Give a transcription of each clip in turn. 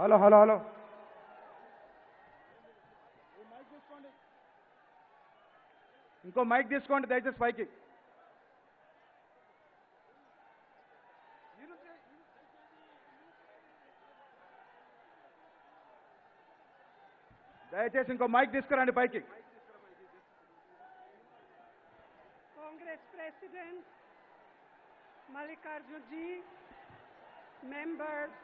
Hello hello hello इंको मैक दयचे पैकी दयचे इंको मैक दी पैकी Congress president Mallikarjun ji members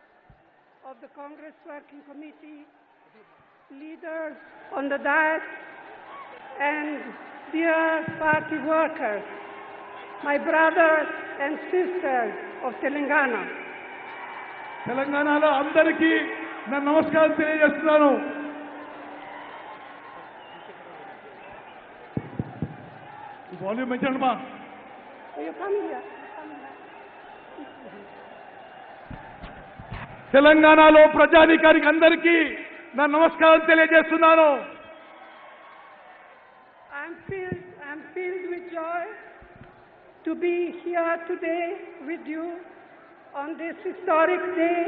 of the Congress Working Committee, leaders on the Diet, and dear party workers, my brothers and sisters of Telangana. తెలంగాణలో అందరికీ నా నమస్కారం Are You coming here. తెలంగాణలో ప్రజాధికారికి అందరికీ నా నమస్కారం తెలియజేస్తున్నాను to be here today with you on this historic day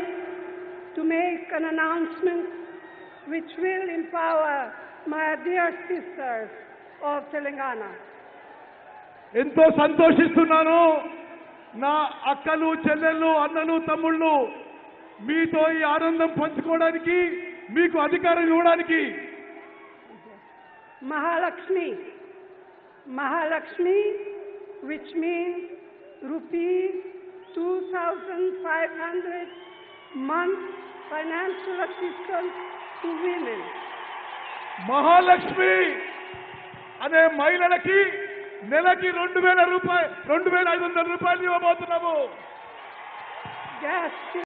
to make an announcement which will empower my dear sisters of Telangana. ento santoshisthunanu na akkalu చెల్లెళ్ళు annalu tammullu మీతో ఈ ఆనందం పంచుకోవడానికి మీకు అధికారం ఇవ్వడానికి Mahalakshmi Mahalakshmi which means rupee 2500 month financial assistance ఇవిని Mahalakshmi అనే మహిళలకు నెలకి 2000 రూపాయలు 2500 రూపాయలు ఇవ్వబోతున్నాము గ్యాస్